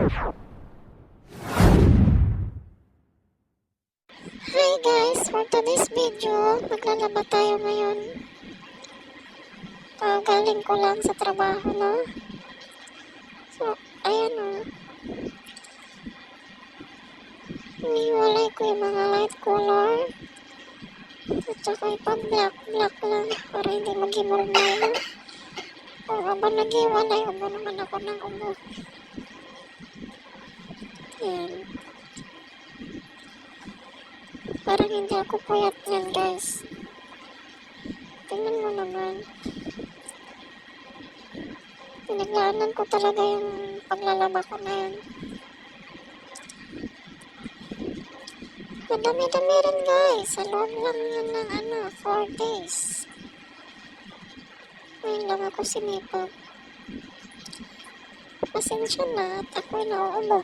Hi guys! For today's video, maglalaba tayo ngayon. Ah, galing ko lang sa trabaho, no? So, ayan o. Iniwalay ko yung mga light color. At saka ipa-black, black lang para hindi mag-imormal. O, habang nag-iwalay, ubo naman ako ng ubo. Ayan. Parang hindi ako puyat yan, guys. Tingnan mo naman. Pinaglaanan ko talaga yung paglalaba ko na yan. Madami-dami rin, guys. Sa loob lang yan ng ano, 4 days. Ngayon lang ako sinipag. Pasensya na at ako'y nauubo.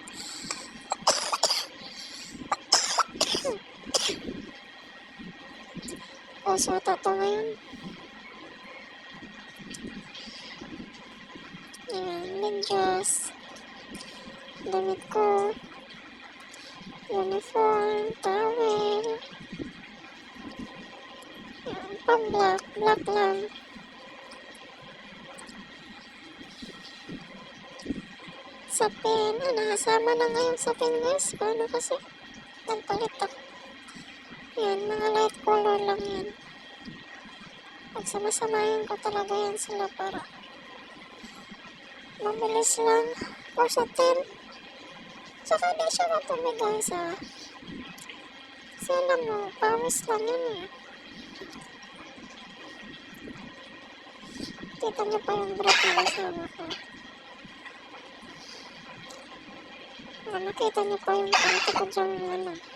O, so tato ngayon. Ayan, medyas. Damit ko. Uniform, towel. Ayan, pang black, black lang. Sa pen, ah, nakasama na ngayon sa pen guys. Paano kasi? Nagpalit ako. Yan, mga light color lang yan. Pagsama-samahin ko talaga yan sila para mabilis lang. O sa 10. Saka di siya matumigay sa kasi alam mo, pawis lang yan eh. Kita niyo pa yung brat na kasama ko. Nakita niyo pa yung panty ko dyan ano.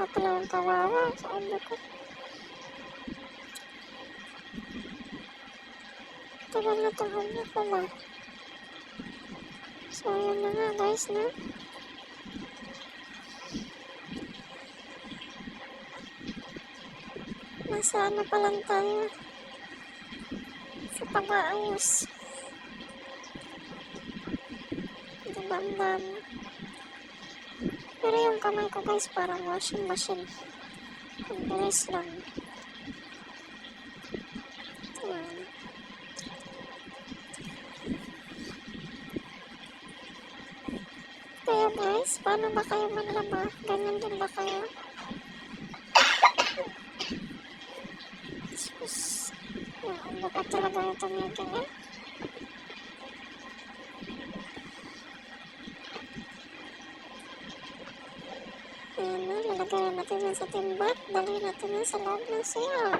Ako pala ang kawawa sa ulo ko. Tagal na itong ulo ko ba? So, yun na nga guys, no? Nasa ano pa lang tayo? Sa pag-aayos. Bam-bam. Pero yung kamay ko guys, parang washing machine. Ang bilis lang. Kaya guys, paano ba kayo maglaba? Ganyan din ba kayo? Sus. Baka talaga yung tumigil eh. Lalagay natin yan sa timbat. Dali natin yan sa loob ng CR.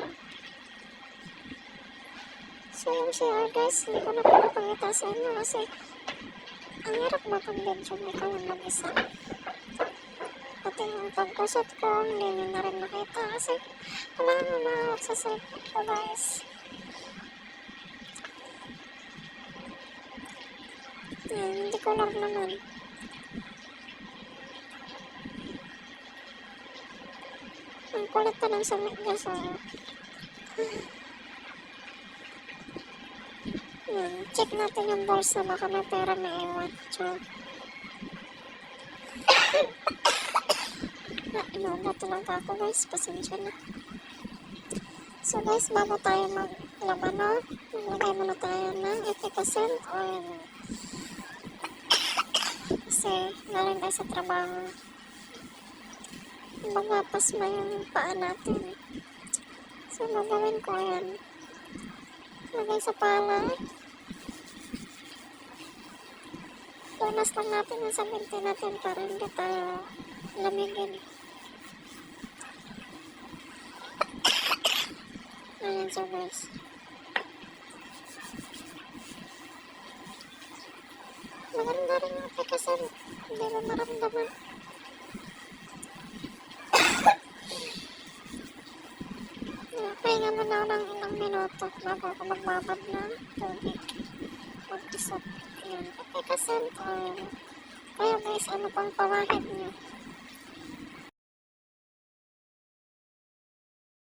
So yung CR guys, hindi ko na pinapakita sa inyo kasi ang hirap mag-video mo ka lang mag-isa. Pati yung pagkusot ko, hindi nyo na rin makita kasi wala na mahawak sa cellphone ko guys. Ayan, hindi ko lang naman. Ang kulit pa ng sumit niya sa... Yan, check natin yung bulsa, baka may pera na. Char. Na, inuulat lang ka ako guys, pasensya na. So guys, bago tayo maglaban, no? Maglagay muna tayo ng efficacy oil. Kasi galing tayo sa trabaho magapas mo yung paa natin. So, gagawin ko yan. Lagay sa pala. Punas lang natin yung sabente natin para hindi tayo lamigin. Ayan siya guys. Maganda rin yung kasi hindi mo maramdaman. Pahinga muna ako ng ilang minuto bago ako magbabad ng tubig. Mag-isot. Ayan. Epicacent oil. Kaya guys, ano pang pawahid niyo?